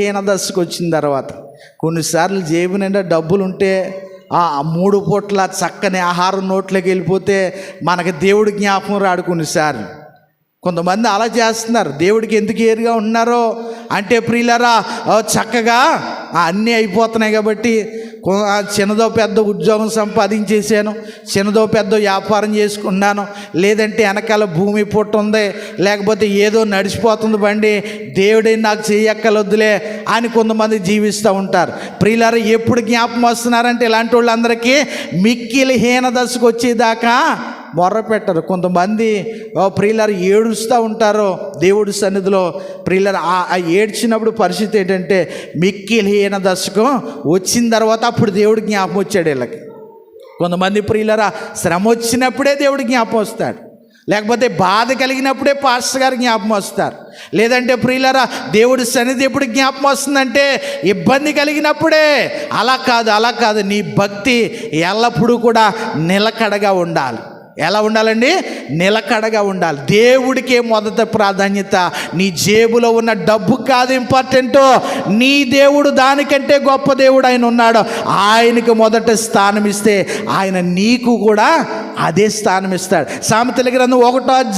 హీన దశకు వచ్చిన తర్వాత కొన్నిసార్లు జేబు నిండా డబ్బులు ఉంటే ఆ మూడు పూట్ల చక్కని ఆహారం నోట్లోకి వెళ్ళిపోతే మనకి దేవుడి జ్ఞాపకం రాడు కొన్నిసార్లు. కొంతమంది అలా చేస్తున్నారు. దేవుడికి ఎందుకు ఏరుగా ఉన్నారో అంటే ప్రియులరా ఓ చక్కగా అన్నీ అయిపోతున్నాయి కాబట్టి చిన్నదో పెద్ద ఉద్యోగం సంపాదించేసాను చిన్నదో పెద్ద వ్యాపారం చేసుకున్నాను లేదంటే వెనకాల భూమి పుట్టు ఉంది లేకపోతే ఏదో నడిచిపోతుంది బండి దేవుడే నాకు చేయక్కలొద్దులే అని కొంతమంది జీవిస్తూ ఉంటారు. ప్రియులారా ఎప్పుడు జ్ఞాపకం వస్తున్నారంటే ఇలాంటి వాళ్ళందరికీ మిక్కిలి హీన దశకు వచ్చేదాకా మొర్ర పెట్టరు కొంతమంది ఓ ప్రియులారు ఏడుస్తూ ఉంటారు దేవుడి సన్నిధిలో. ప్రియులారు ఆ ఏడ్చినప్పుడు పరిస్థితి ఏంటంటే మిక్కిలి హీన వచ్చిన తర్వాత అప్పుడు దేవుడు జ్ఞాపం వచ్చాడు వీళ్ళకి. కొంతమంది ప్రియులరా శ్రమ వచ్చినప్పుడే దేవుడు జ్ఞాపం వస్తాడు. లేకపోతే బాధ కలిగినప్పుడే పాస్టర్ గారు జ్ఞాపం వస్తారు. లేదంటే ప్రియులరా దేవుడి సన్నిధి ఎప్పుడు జ్ఞాపం వస్తుందంటే ఇబ్బంది కలిగినప్పుడే. అలా కాదు అలా కాదు. నీ భక్తి ఎల్లప్పుడూ కూడా నిలకడగా ఉండాలి. ఎలా ఉండాలండి? నిలకడగా ఉండాలి. దేవుడికే మొదట ప్రాధాన్యత. నీ జేబులో ఉన్న డబ్బు కాదు ఇంపార్టెంట్ నీ దేవుడు దానికంటే గొప్ప దేవుడు ఆయన ఉన్నాడు. ఆయనకు మొదట స్థానం ఇస్తే ఆయన నీకు కూడా అదే స్థానం ఇస్తాడు. సామెతల గ్రంథం ఒకటో